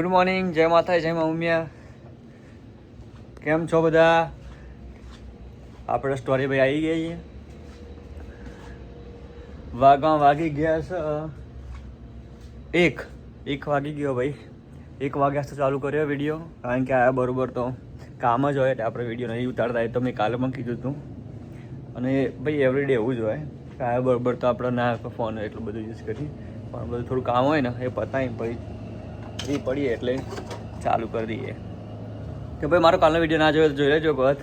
Good morning જય માતા જય મા ઉમિયા કેમ છો બધા? આપણે સ્ટોરી ભાઈ આવી ગઈ છે વાગવા વાગી ગયા છે. એક એક વાગી ગયો ભાઈ. એક વાગ્યા તો ચાલુ કર્યો વીડિયો કારણ કે આ બરોબર તો કામ જ હોય એટલે આપણે વીડિયો નહીં ઉતારતા, એ તો મેં કાલે પણ કીધું હતું. અને ભાઈ એવરીડે એવું જ હોય. કે આ બરોબર તો આપણે ના ફોન એટલું બધું યુઝ કરી પણ બધું થોડું કામ હોય ને, એ પતાવી પછી ફ્રી પડીએ એટલે ચાલુ કરી દઈએ. કે ભાઈ, મારો કાલનો વીડિયો ના જોયો જોઈ લેજો બધ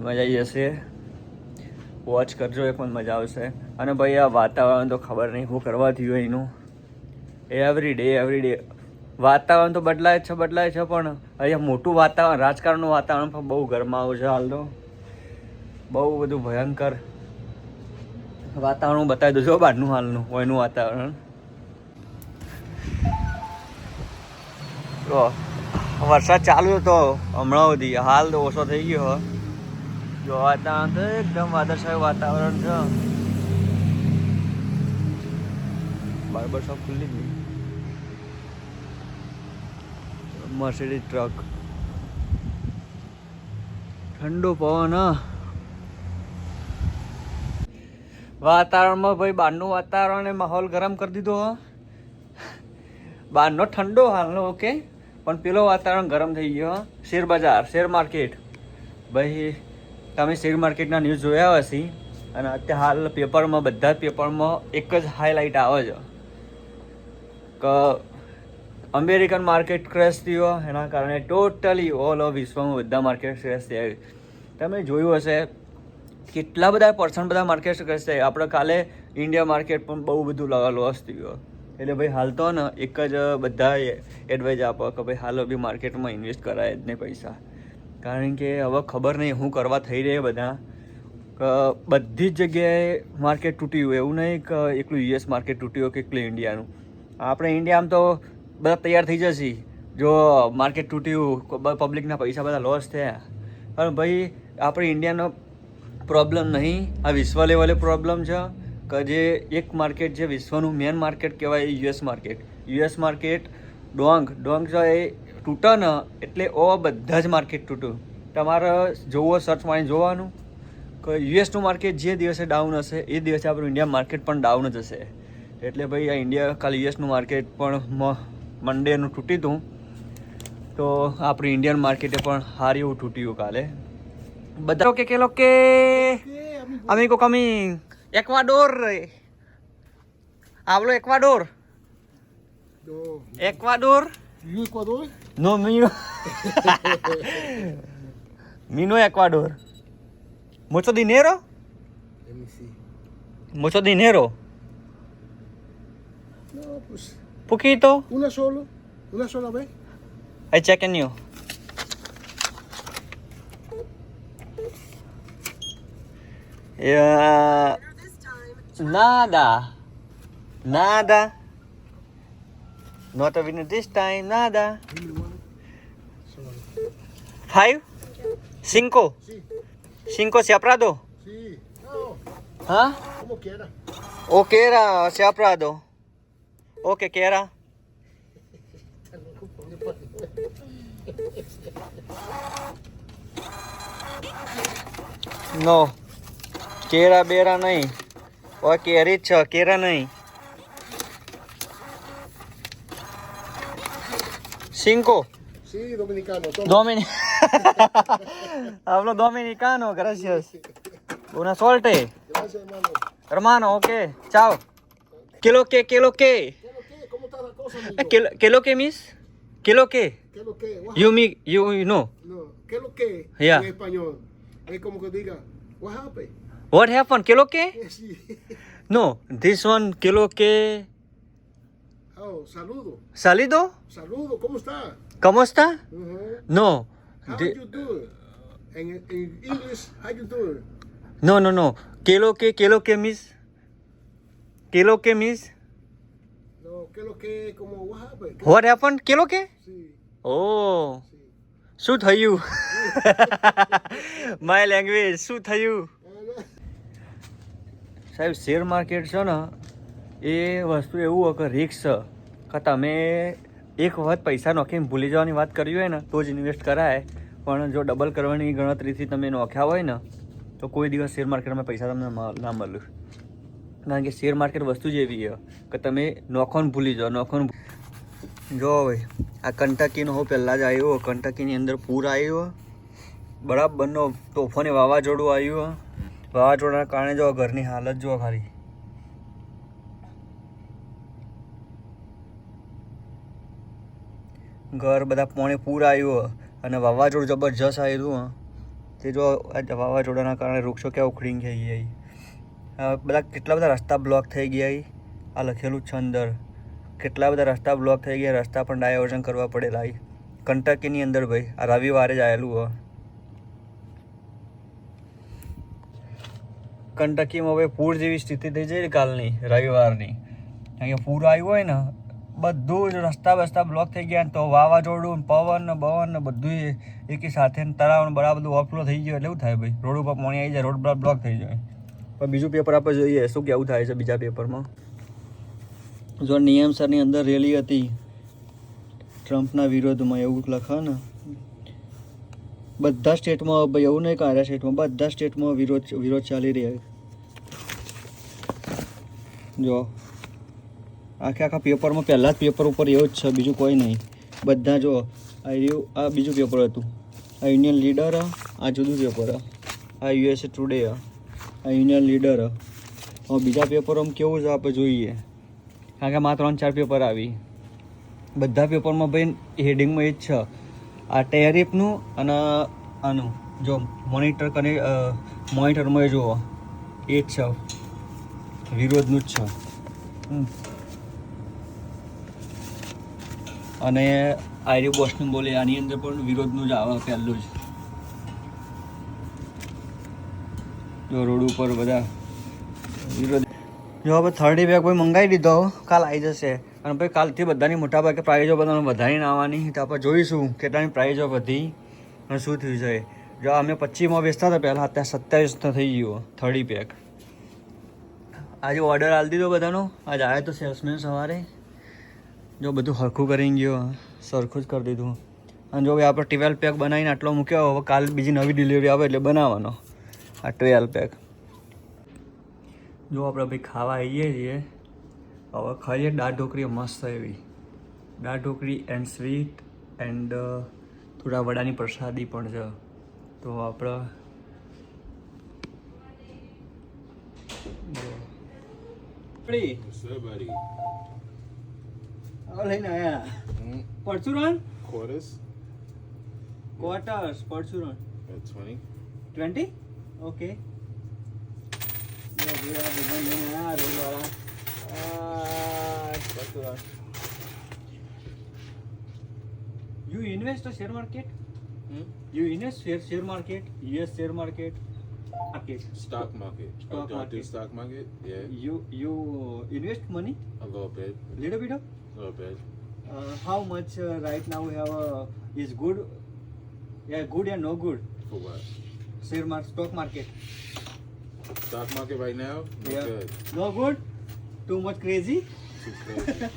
મજા આવી જશે. વોચ કરજો એક પણ મજા આવશે. અને ભાઈ, આ વાતાવરણ તો ખબર નહીં હું કરવા થયું એનું. એવરી ડે એવરી ડે વાતાવરણ તો બદલાય જ છે, બદલાય છે, પણ અહીંયા મોટું વાતાવરણ, રાજકારણનું વાતાવરણ પણ બહુ ગરમાવું છે હાલ તો. બહુ બધું ભયંકર વાતાવરણ બતાવી દઉં છું બહારનું હાલનું હોયનું વાતાવરણ. જો વરસાદ ચાલુ હતો, હમણાં સુધી. હાલ તો ઓછો થઈ ગયો જો વાતાવરણ તો એકદમ વાદળછાયું વાતાવરણ છે. બાર્બર શોપ ખુલ્લી ગઈ મર્સિડીઝ ટ્રક. ઠંડો પવન વાતાવરણમાં ભાઈ બહારનું વાતાવરણ માહોલ ગરમ કરી દીધો બહારનો ઠંડો હાલનો, ઓકે? પણ પેલો વાતાવરણ ગરમ થઈ ગયો શેર બજાર, શેર માર્કેટ. ભાઈ, તમે શેર માર્કેટના ન્યૂઝ જોયા હશે. અને અત્યારે હાલ પેપરમાં, બધા પેપરમાં એક જ હાઇલાઇટ આવે છે. કે અમેરિકન માર્કેટ ક્રેશ થયો, એના કારણે ટોટલી ઓલ ઓફ વિશ્વમાં બધા માર્કેટ ક્રેશ થયા. તમે જોયું હશે, કેટલા બધા પર્સન્ટ બધા માર્કેટ ક્રેશ થયા. આપણે કાલે ઇન્ડિયા માર્કેટ પણ બહુ બધું લોસ થયો. એટલે ભાઈ હાલ તો ને એક જ બધા એડવાઇઝ આપો કે ભાઈ હાલ બી માર્કેટમાં ઇન્વેસ્ટ કરાય જ નહીં પૈસા. કારણ કે હવે ખબર નહીં શું કરવા થઈ રહ્યા બધા. બધી જ જગ્યાએ માર્કેટ તૂટ્યું એવું નહીં કે એકલું યુએસ માર્કેટ તૂટ્યું કે એકલું ઇન્ડિયાનું આપણે ઇન્ડિયામાં તો બધા તૈયાર થઈ જશે. જો માર્કેટ તૂટ્યું પબ્લિકના પૈસા બધા લોસ થયા. પણ ભાઈ, આપણે ઇન્ડિયાનો પ્રોબ્લેમ નહીં. આ વિશ્વ લેવલે પ્રોબ્લેમ છે. કે જે એક માર્કેટ જે વિશ્વનું મેન માર્કેટ કહેવાય એ યુએસ માર્કેટ યુએસ માર્કેટ ડોંગ. ડોંગ જો એ તૂટે ને એટલે ઓ બધા જ માર્કેટ તૂટ્યું તમારે જોવો સર્ચ મારીને જોવાનું કે યુએસનું માર્કેટ જે દિવસે ડાઉન હશે એ દિવસે આપણું ઇન્ડિયા માર્કેટ પણ ડાઉન જ હશે. એટલે ભાઈ આ ઇન્ડિયા કાલે યુએસનું માર્કેટ પણ મંડેનું તૂટ્યું હતું તો. આપણું ઇન્ડિયન માર્કેટે પણ હારી એવું તૂટ્યું કાલે. બધા કે કે કે amigo Ecuador. Hablo Ecuador. No. Ecuador. ¿Y Ecuador? no mío. Mío Ecuador. Mucho dinero Let me see. mucho dinero No, pues. Poquito una sola. Una sola vez. I check in you. Yeah Nada. Nada. Not a winner this time. Nada. Five? Cinco? Cinco se aprado? Sim. Hã? Como que? O que era se aprado? O que que era? No. Queira beira nem. ఓ కేర్ ఇచ్చో కీరని Cinco. Sí, dominicano. Toma. Domini Hablo dominicano, gracias. Buena suerte. Gracias, hermano. Hermano, ok. Chao. ¿Qué lo que? ¿Qué lo que? ¿Qué lo que? ¿Cómo está la cosa, ¿Qué, qué lo que, miss? ¿Qué lo que? ¿Qué lo que? What you, me, you, you know. No. ¿Qué lo que? Yeah. En español. Es como que diga, what happened? What happened? ¿Qué lo que? Eh, Sí. No, this one, ¿qué lo que? Oh, saludo. ¿Salido? Saludo, ¿cómo está? ¿Cómo está? Uh-huh. No. How Di- you do? In, in English, how you do? no, no, no. ¿Qué lo que, qué lo que, miss? ¿Qué lo que, miss? No, ¿qué es lo que? Como, what happened? ¿Qué- What happened? ¿Qué lo que? Sí, Oh. sí. શું થયું my language શું થયું સાહેબ share market છે ને, એ વસ્તુ એવું કે રિક્સ કે તમે એક વખત પૈસા નોખીને ભૂલી જવાની વાત કરી હોય ને, તો જ ઇન્વેસ્ટ કરાય. પણ જો ડબલ કરવાની ગણતરીથી તમે નોખ્યા હોય ને, તો કોઈ દિવસ શેર માર્કેટમાં પૈસા તમને ના મળ્યું કારણ કે શેર માર્કેટ વસ્તુ જ એવી છે, કે તમે નોખોને ભૂલી જાઓ, નોખોને જો ભાઈ આ કંટકીનો હું, પહેલાં જ આવ્યો, કંટકીની અંદર પૂર આવ્યો, બરાબરનો તોફાની વાવાઝોડું આવ્યું વાવાઝોડાના કારણે જો ઘરની હાલત જો ખાલી. ઘર બધા પોણે પૂર આવ્યું અને વાવાઝોડું જબરજસ્ત આવ્યું તે જો વાવાઝોડાના કારણે વૃક્ષો ક્યાં ઉખડી થઈ ગયા બધા કેટલા બધા રસ્તા બ્લોક થઈ ગયા આ લખેલું છે અંદર. કેટલા બધા રસ્તા બ્લોક થઈ ગયા, રસ્તા પણ ડાયવર્ઝન કરવા પડેલા. કંટકીની અંદર ભાઈ, આ રવિવારે જ આવેલું હોય કંટકીમાં હવે પૂર જેવી સ્થિતિ થઈ જાય કાલની, રવિવારની. અહીંયા પૂર આવ્યું હોય ને, બધું જ રસ્તા બસ્તા બ્લોક થઈ ગયા તો વાવાઝોડું પવન ને બવન ને બધું એકી સાથે તળાવ ને બરાબર બધું ઓવરફ્લો થઈ ગયું એટલે એવું થાય ભાઈ. રોડ ઉપર પાણી આવી જાય, રોડ પર બ્લોક થઈ જાય. પણ બીજું પેપર આપણે જોઈએ, શું કેવું થાય છે બીજા પેપરમાં જો નિયમસરની અંદર રેલી હતી, ટ્રમ્પના વિરોધમાં એવું લખા ને બધા સ્ટેટમાં, ભાઈ એવું નહીં કે સ્ટેટમાં, બધા સ્ટેટમાં વિરોધ વિરોધ ચાલી રહ્યા જો, આખે આખા પેપરમાં, પહેલાં જ પેપર ઉપર એવું જ છે, બીજું કોઈ નહીં. બધા જો, આ રહ્યું, આ બીજું પેપર હતું. આ યુનિયન લીડર, આ જુદું પેપર, આ. યુએસએ ટુડે, આ. યુનિયન લીડર હવે બીજા પેપરોમાં કેવું છે આપણે જોઈએ. કારણ કે માત્ર ત્રણ ચાર પેપર આવી. બધા પેપરમાં ભાઈ હેડિંગમાં એ જ છે. આ ટેરિફનું અને આનું, જો મોનિટર કને મોનિટરમાં જુઓ. એ જ છે. વિરોધનું જ છે. અને આર્ય બોસનું બોલે, આની અંદર પણ વિરોધનું જ આવે પહેલું જ. જો રોડ ઉપર બધા વિરોધ જો હવે થર્ડ બેગ ભાઈ મંગાવી દીધો કાલ આવી જશે. અને ભાઈ કાલથી બધાની મોટાભાગે પ્રાઇઝો બધાને વધારીને આવવાની. તો આપણે જોઈશું કેટલાની પ્રાઇઝો વધી અને શું થયું છે. જો અમે પચીસમાં વેચતા હતા પહેલાં, અત્યારે સત્યાવીસ થઈ ગયો થર્ડી પેક આજે ઓર્ડર આલી દીધો બધાનો. આજે આવ્યો તો સેલ્સમેન સવારે. જો બધું હરખું કરીને ગયો સરખું જ કરી દીધું. અને જો ભાઈ આપણે ટ્વેલ્વ પેક બનાવીને આટલો મૂક્યો, હવે કાલ બીજી નવી ડિલિવરી આવે એટલે બનાવવાનો. આ ટ્વેલ્વ પેક. જો આપણે ભાઈ ખાવા આવીએ છીએ, હવે ખાઈએ દાળ ઢોકરી મસ્ત એવી. દાળ ઢોકળી એન્ડ સ્વીટ એન્ડ થોડા વડાની પ્રસાદી પણ છે. તો આપણે up, buddy? હવે લઈને આયા Mm, પરચુરણ quarters ક્વાર્ટર્સ પરચુરણ at 20. Okay a share market? Hmm? You invest share share market, US share market, market. Stock market. Stock oh, do I do stock market? Yeah, You you invest money, a little bit. little bit of. A little bit. Uh, how much uh, right now we have uh, is good? Yeah, good and no good. For what? Share market, stock market. Stock market right now? No yeah. good. No good. Too much crazy. Too crazy.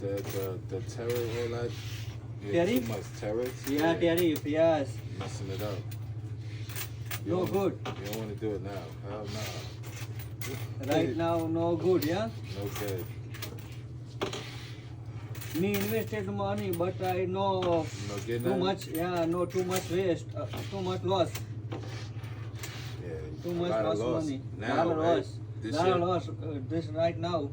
the, the, the terror, all that. Yeah, Tariff? Too much tariffs. Yeah, tariff. Yes. Messing it up. No good. You don't want to do it now. Hell no. Right now, no good. Yeah. No good. Me invested money, but I know No too much. Yeah, no too much waste. Uh, too much loss. Yeah. Too much loss loss. money. Now, lot right? loss. This lot year? loss. Uh, this right now.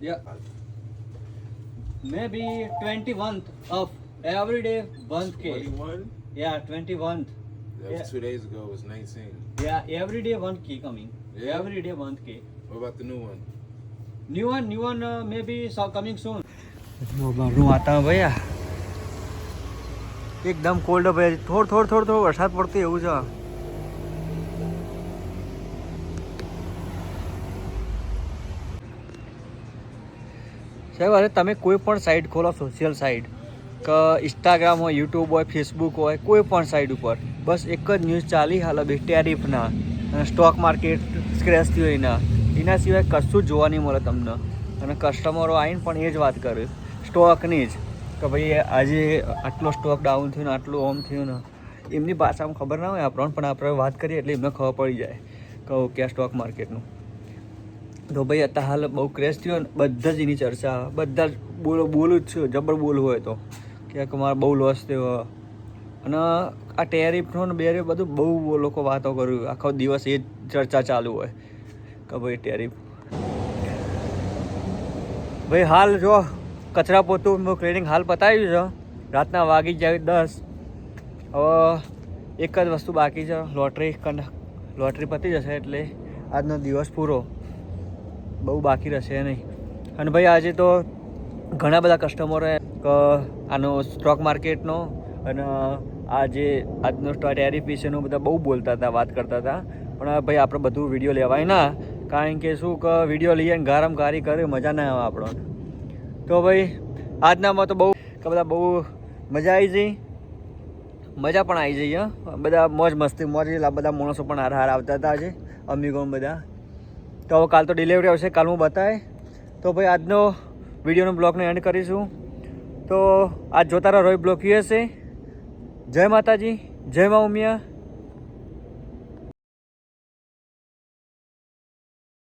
Yeah. Maybe 21th of every day 1k. 21? Yeah, 21th. That Yeah. was two days ago. It was 19. Yeah, every day 1k coming. Yeah. Every day 1k. What about the new one? New one, new one uh, maybe so coming soon. જો બહારનું વાતાવરણ એકદમ cold ભાઈ થોડ થોડ થોડ થોડ વરસાદ પડતો એવું છે સાહેબ, અરે તમે કોઈ પણ સાઇટ ખોલો સોશિયલ સાઇટ કે ઇન્સ્ટાગ્રામ હોય યુટ્યુબ હોય ફેસબુક હોય, કોઈ પણ સાઇટ ઉપર. બસ એક જ ન્યૂઝ ચાલી, હાલ બે ટેરિફના અને સ્ટોક માર્કેટ સ્ક્રેચ થયો એના. એના સિવાય કશું જ જોવા નહીં મળે તમને. અને કસ્ટમરો આવીને પણ એ જ વાત કરે. સ્ટોકની જ. કે ભાઈ આજે આટલો સ્ટોક ડાઉન થયો ને, આટલું ઓમ થયું ને. એમની ભાષામાં ખબર ના હોય આપણને, પણ આપણે વાત કરીએ એટલે એમને ખબર પડી જાય કહું કે સ્ટોક માર્કેટનું તો ભાઈ અત્યારે હાલ બહુ ક્રેશ થયો ને, બધા જ એની ચર્ચા, બધા જ બોલો, બોલું જ છે, જબર બોલવું હોય તો. કે મારે બહુ લોસ થયો. અને આ ટેરિફનો ને બેરિફ બધું બહુ લોકો વાતો કર્યું આખો દિવસ એ ચર્ચા ચાલુ હોય, કે ભાઈ ટેરિફ ભાઈ હાલ જો, કચરા પોતું ક્લિનિંગ હાલ પતાવ્યું છે. રાતના વાગી જાય દસ. હવે એક જ વસ્તુ બાકી છે, લોટરી લોટરી પતી જશે એટલે આજનો દિવસ પૂરો. બહુ બાકી રહેશે નહીં. અને ભાઈ આજે તો ઘણા બધા કસ્ટમરોએ આનો સ્ટોક માર્કેટનો અને આ જે આજનો ટેરિફ વિશેનું બધા બહુ બોલતા હતા, વાત કરતા હતા. પણ ભાઈ આપણે બધું વીડિયો લેવાય ના, કારણ કે શું કે વીડિયો લઈએ ને ગારમ ગારી કરે, મજા ના આવે આપણને. તો ભાઈ, આજનામાં તો બહુ, કે, બધા બહુ મજા આવી જઈ. મજા પણ આવી જઈ બધા મોજ મસ્તી, મોજ બધા માણસો પણ હાર હાર આવતા હતા આજે અમીગો બધા. તો હવે કાલ તો ડિલિવરી આવશે, કાલ હું બતાવે તો ભાઈ, આજનો વિડીયોનો બ્લોગને એન્ડ કરીશું. તો આજ જોતા રહો રોય બ્લોગ હશે. જય માતાજી, જય મા ઉમિયા.